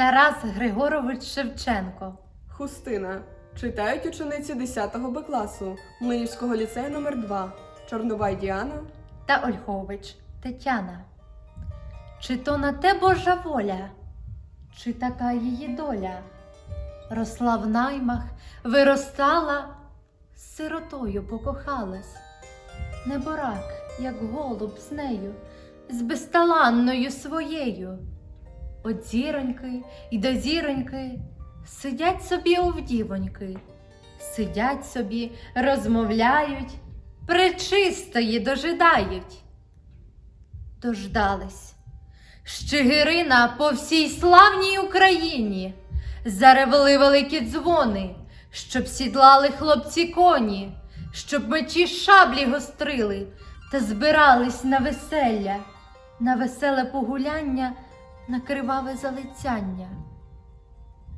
Тарас Григорович Шевченко. Хустина. Читають учениці 10 Б класу Млинівського ліцею номер 2 Чорнобай Діана. та Ольхович Тетяна. Чи то на те Божа воля, чи така її доля? Росла в наймах, виростала, з сиротою покохалась. Неборак, як голуб з нею, з безталанною своєю. От зіроньки й до зіроньки сидять собі овдівоньки, сидять собі, розмовляють, пречистої дожидають. Дождались. Щегирина по всій славній Україні заревли великі дзвони, щоб сідлали хлопці коні, щоб мечі шаблі гострили та збирались на веселля, на веселе погуляння, на криваве залицяння.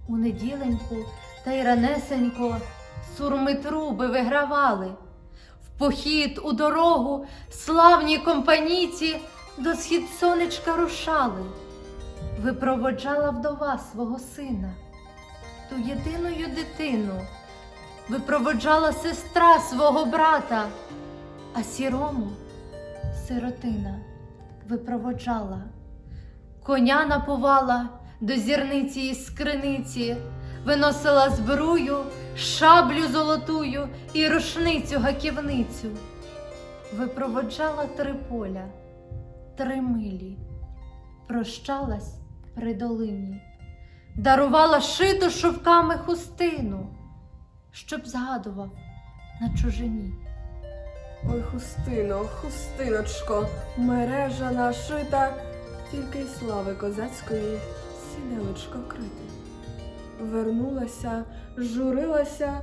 У неділеньку та й ранесенько сурми труби вигравали. В похід у дорогу славні компанійці до схід сонечка рушали. Випроводжала вдова свого сина, ту єдиною дитину, випроводжала сестра свого брата, а сірому сиротина випроводжала. Коня напувала до зірниці і скриниці, виносила збрую, шаблю золотую і рушницю гаківницю. Випроводжала три поля, три милі, прощалась при долині, дарувала шиту шовками хустину, щоб згадував на чужині. Ой, хустино, хустиночко, мережа нашита, тільки й слави козацької сіделочко крити. Вернулася, журилася,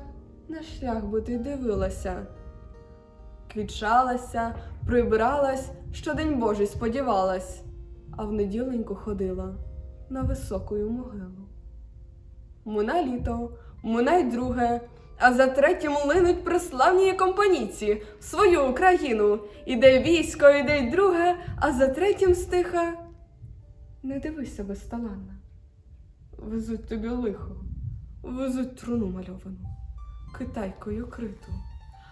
на шлях би дивилася. Квічалася, прибиралась, що день Божий сподівалась, а в неділеньку ходила на високую могилу. Муна літо, муна й друге, а за третім линуть приславні компанійці в свою Україну. Іде військо, іде й друге, а за третім стиха. Не дивися безталанна. Везуть тобі лихо, везуть труну мальовану, китайкою криту.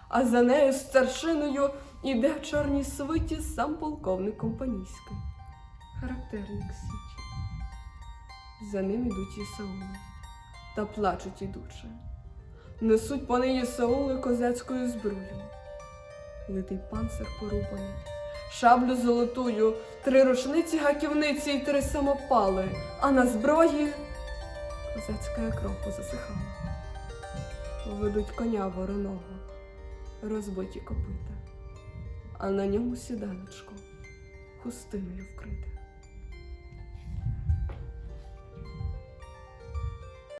А за нею старшиною іде в чорній свиті сам полковник компанійський, характерник Січі. За ним ідуть Ісаули та плачуть ідуче. Несуть по неї Саули козацькою зброю. Литий панцир порубаний, шаблю золотую, три рушниці гаківниці і три самопали, а на зброї козацька кров позасихала. Ведуть коня вороного, розбиті копита, а на ньому сіданочко хустиною вкрите.